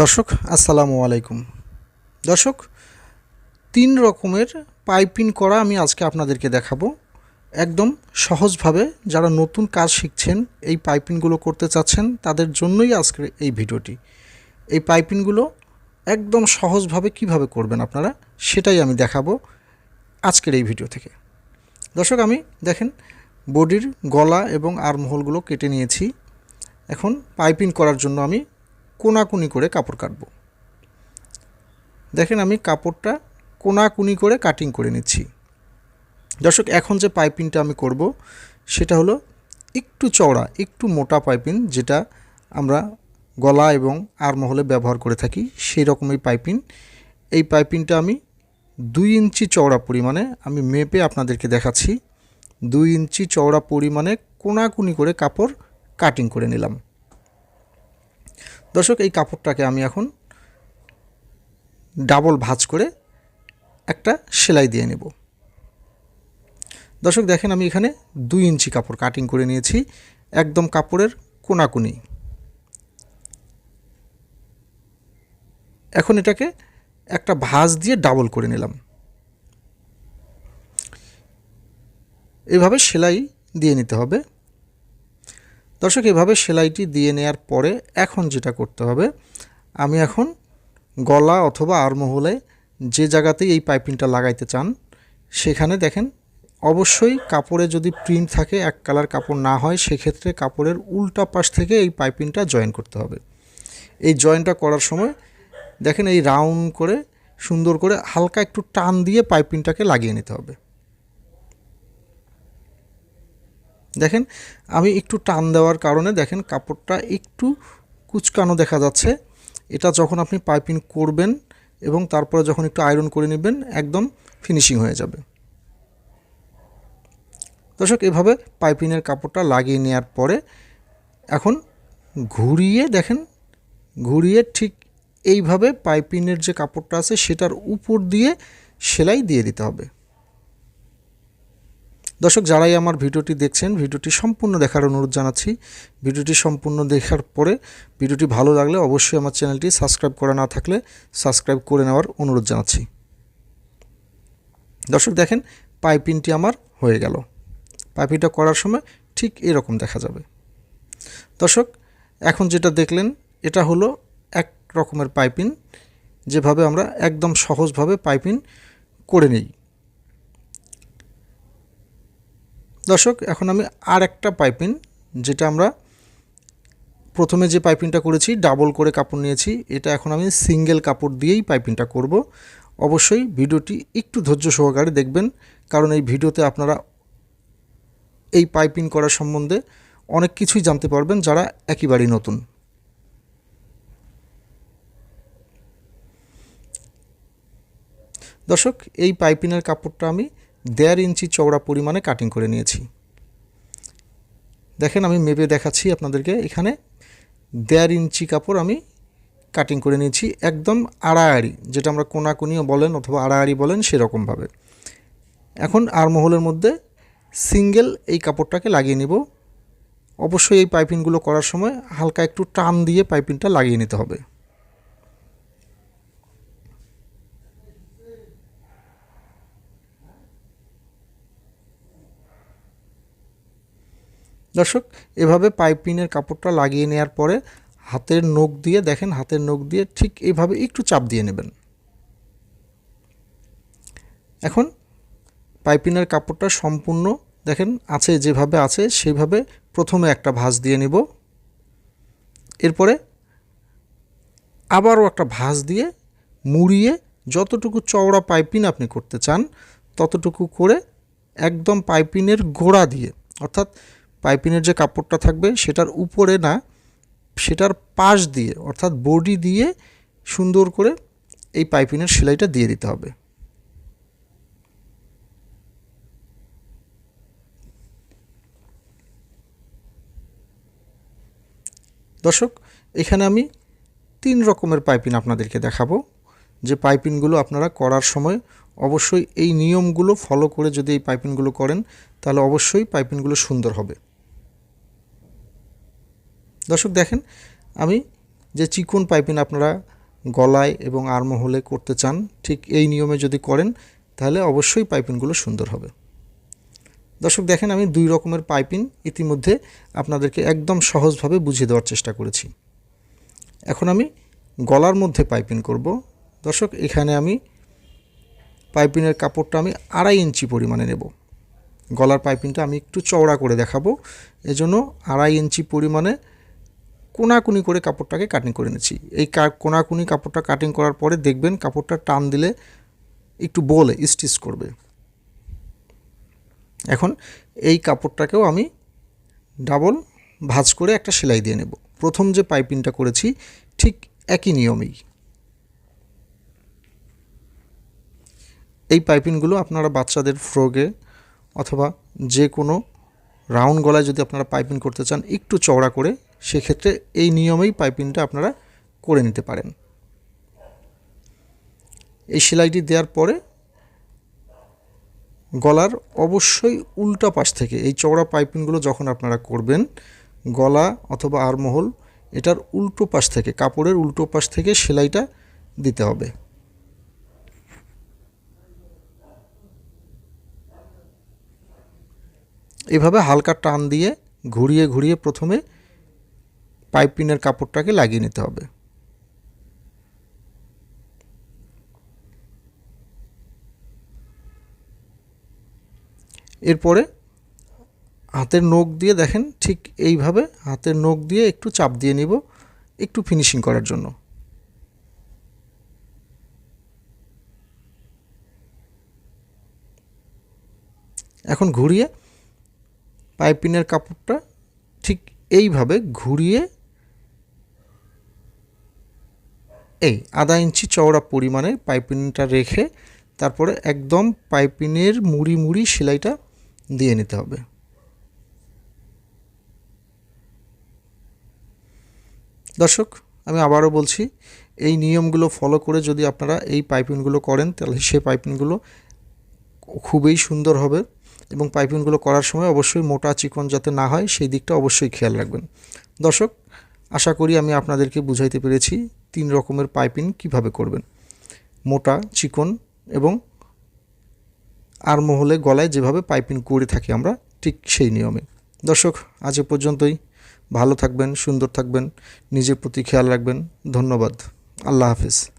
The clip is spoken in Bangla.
দর্শক, আসসালামু আলাইকুম। দর্শক, তিন রকমের পাইপিং করা আমি আজকে আপনাদেরকে দেখাবো। একদম সহজভাবে যারা নতুন কাজ শিখছেন, এই পাইপিংগুলো করতে চাচ্ছেন, তাদের জন্যই আজকের এই ভিডিওটি। এই পাইপিংগুলো একদম সহজভাবে কীভাবে করবেন আপনারা, সেটাই আমি দেখাবো আজকের এই ভিডিও থেকে। দর্শক, আমি দেখেন, বডির গলা এবং আর্মহোলগুলো কেটে নিয়েছি। এখন পাইপিং করার জন্য আমি কোনাকুনি করে কাপড় কাটবো। দেখেন আমি কাপড়টা কোনাকুনি করে কাটিং করে নিচ্ছি। দর্শক, এখন যে পাইপিংটা আমি করব, সেটা হলো একটু চওড়া, একটু মোটা পাইপিং যেটা আমরা গলা এবং আরমহলে ব্যবহার করে থাকি, সেই রকমই পাইপিং এই পাইপিংটা আমি দুই ইঞ্চি চওড়া পরিমাণে আমি মেপে আপনাদেরকে দেখাচ্ছি। দুই ইঞ্চি চওড়া পরিমাণে কোনাকুনি করে কাপড় কাটিং করে নিলাম। দর্শক, এই কাপড়টাকে আমি এখন ডাবল ভাঁজ করে একটা সেলাই দিয়ে নেব। দর্শক, দেখেন আমি এখানে দুই ইঞ্চি কাপড় কাটিং করে নিয়েছি, একদম কাপড়ের কোনাকুনি। এখন এটাকে একটা ভাঁজ দিয়ে ডাবল করে নিলাম। এভাবে সেলাই দিয়ে নিতে হবে। দর্শক, এভাবে সেলাইটি দিয়ে নেওয়ার পরে এখন যেটা করতে হবে, আমি এখন গলা অথবা আরমহলে যে জায়গাতেই এই পাইপিংটা লাগাইতে চান, সেখানে দেখেন অবশ্যই কাপড়ে যদি প্রিন্ট থাকে, এক কালার কাপড় না হয়, সেক্ষেত্রে কাপড়ের উল্টা পাশ থেকে এই পাইপিংটা জয়েন করতে হবে। এই জয়েনটা করার সময় দেখেন এই রাউন্ড করে সুন্দর করে হালকা একটু টান দিয়ে পাইপিংটাকে লাগিয়ে নিতে হবে। দেখেন, আমি একটু টান দেওয়ার কারণে দেখেন কাপড়টা একটু কুচকানো দেখা যাচ্ছে। এটা যখন আপনি পাইপিং করবেন এবং তারপরে যখন একটু আয়রন করে নেবেন, একদম ফিনিশিং হয়ে যাবে। দর্শক, এভাবে পাইপিংয়ের কাপড়টা লাগিয়ে নেওয়ার পরে এখন ঘুরিয়ে দেখেন, ঘুরিয়ে ঠিক এইভাবে পাইপিংয়ের যে কাপড়টা আছে সেটার উপর দিয়ে সেলাই দিয়ে দিতে হবে। দর্শক, যারাই আমার ভিডিওটি দেখছেন, ভিডিওটি সম্পূর্ণ দেখার অনুরোধ জানাচ্ছি। ভিডিওটি সম্পূর্ণ দেখার পরে ভিডিওটি ভালো লাগলে অবশ্যই আমার চ্যানেলটি সাবস্ক্রাইব করা না থাকলে সাবস্ক্রাইব করে নেওয়ার অনুরোধ জানাচ্ছি। দর্শক, দেখেন, পাইপিংটি আমার হয়ে গেল। পাইপিংটা করার সময় ঠিক এরকম দেখা যাবে। দর্শক, এখন যেটা দেখলেন, এটা হলো এক রকমের পাইপিং। যেভাবে আমরা একদম সহজভাবে পাইপিং করে নিই। দর্শক, এখন আমি আর একটা পাইপিং, যেটা আমরা প্রথমে যে পাইপিংটা করেছি, ডাবল করে কাপড় নিয়েছি, এটা এখন আমি সিঙ্গেল কাপড় দিয়েই পাইপিংটা করব। অবশ্যই ভিডিওটি একটু ধৈর্য সহকারে দেখবেন, কারণ এই ভিডিওতে আপনারা এই পাইপিং করার সম্বন্ধে অনেক কিছুই জানতে পারবেন, যারা একেবারেই নতুন। দর্শক, এই পাইপিংয়ের কাপড়টা আমি দেড় ইঞ্চি চওড়া পরিমাণে কাটিং করে নিয়েছি। দেখেন আমি মেপে দেখাচ্ছি আপনাদেরকে, এখানে দেড় ইঞ্চি কাপড় আমি কাটিং করে নিয়েছি, একদম আড়াআড়ি, যেটা আমরা কোনাকুনিও বলেন অথবা আড়াআড়ি বলেন সেরকমভাবে। এখন আরমহলের মধ্যে সিঙ্গেল এই কাপড়টাকে লাগিয়ে নিব। অবশ্যই এই পাইপিংগুলো করার সময় হালকা একটু টান দিয়ে পাইপিংটা লাগিয়ে নিতে হবে। দর্শক, এভাবে পাইপিনের কাপড়টা লাগিয়ে নেওয়ার পরে হাতের নখ দিয়ে দেখেন, হাতের নখ দিয়ে ঠিক এইভাবে একটু চাপ দিয়ে নেবেন। এখন পাইপিনের কাপড়টা সম্পূর্ণ দেখেন আছে যেভাবে আছে সেইভাবে প্রথমে একটা ভাঁজ দিয়ে নিব। এরপরে আবারও একটা ভাঁজ দিয়ে মুড়িয়ে যতটুকু চওড়া পাইপিন আপনি করতে চান, ততটুকু করে একদম পাইপিনের গোড়া দিয়ে, অর্থাৎ পাইপিনের যে কাপড়টা থাকবে সেটার উপরে না, সেটার পাশ দিয়ে, অর্থাৎ বডি দিয়ে সুন্দর করে এই পাইপিনের সেলাইটা দিয়ে দিতে হবে। দর্শক, এখানে আমি তিন রকমের পাইপিন আপনাদেরকে দেখাবো। যে পাইপিনগুলো আপনারা করার সময় অবশ্যই এই নিয়মগুলো ফলো করে যদি এই পাইপিনগুলো করেন, তাহলে অবশ্যই পাইপিনগুলো সুন্দর হবে। দর্শক দেখেন, আমি যে চিকন পাইপিং আপনারা গলায় এবং আর্মহোলে করতে চান, ঠিক এই নিয়মে যদি করেন, তাহলে অবশ্যই পাইপিংগুলো সুন্দর হবে। দর্শক দেখেন, আমি দুই রকমের পাইপিং ইতিমধ্যে আপনাদেরকে একদম সহজভাবে বুঝিয়ে দেওয়ার চেষ্টা করেছি। এখন আমি গলার মধ্যে পাইপিং করব। দর্শক, এখানে আমি পাইপিংয়ের কাপড়টা আমি আড়াই ইঞ্চি পরিমাণে নেব। গলার পাইপিংটা আমি একটু চওড়া করে দেখাবো। এজন্য আড়াই ইঞ্চি পরিমাণে কোনাকুনি করে কাপড়টাকে কাটিং করে নিচ্ছি। এই কোনাকুনি কাপড়টা কাটিং করার পরে দেখবেন কাপড়টা টান দিলে একটু বলে স্টিচ করবে। এখন এই কাপড়টাকেও আমি ডাবল ভাজ করে একটা সেলাই দিয়ে নেব। প্রথম যে পাইপিংটা করেছি, ঠিক একই নিয়মেই। এই পাইপিংগুলো আপনারা বাচ্চাদের ফ্রগে অথবা যে কোনো রাউন্ড গলায় যদি আপনারা পাইপিং করতে চান, একটু চওড়া করে সেক্ষেত্রে এই নিয়মেই পাইপিংটা আপনারা করে নিতে পারেন। এই সেলাইটি দেওয়ার পরে গলার অবশ্যই উল্টা পাশ থেকে এই চওড়া পাইপিংগুলো যখন আপনারা করবেন, গলা অথবা আরমহল, এটার উল্টো পাশ থেকে, কাপড়ের উল্টো পাশ থেকে সেলাইটা দিতে হবে। এভাবে হালকা টান দিয়ে ঘুরিয়ে ঘুরিয়ে প্রথমে পাইপিনের কাপড়টাকে লাগিয়ে নিতে হবে। এরপরে হাতের নখ দিয়ে দেখেন ঠিক এইভাবে হাতের নখ দিয়ে একটু চাপ দিয়ে নিব, একটু ফিনিশিং করার জন্য। এখন ঘুরিয়ে পাইপিনের কাপড়টা ঠিক এইভাবে ঘুরিয়ে এই আধা ইঞ্চি চওড়া পরিমাণে পাইপিনটা রেখে তারপরে একদম পাইপিনের মুড়ি মুড়ি সেলাইটা দিয়ে নিতে হবে। দর্শক, আমি আবারও বলছি, এই নিয়মগুলো ফলো করে যদি আপনারা এই পাইপিংগুলো করেন, তাহলে সেই পাইপিংগুলো খুবই সুন্দর হবে এবং পাইপিংগুলো করার সময় অবশ্যই মোটা চিকন যাতে না হয়, সেই দিকটা অবশ্যই খেয়াল রাখবেন। দর্শক, আশা করি আমি আপনাদেরকে বুঝাইতে পেরেছি। তিন রকমের পাইপিং কীভাবে করবেন? মোটা, চিকন এবং আর মহলে গলায় যেভাবে পাইপিং করে থাকি আমরা, ঠিক সেই নিয়মে। দর্শক, আজ পর্যন্তই। ভালো থাকবেন, সুন্দর থাকবেন, নিজের প্রতি খেয়াল রাখবেন। ধন্যবাদ। আল্লাহ হাফেজ।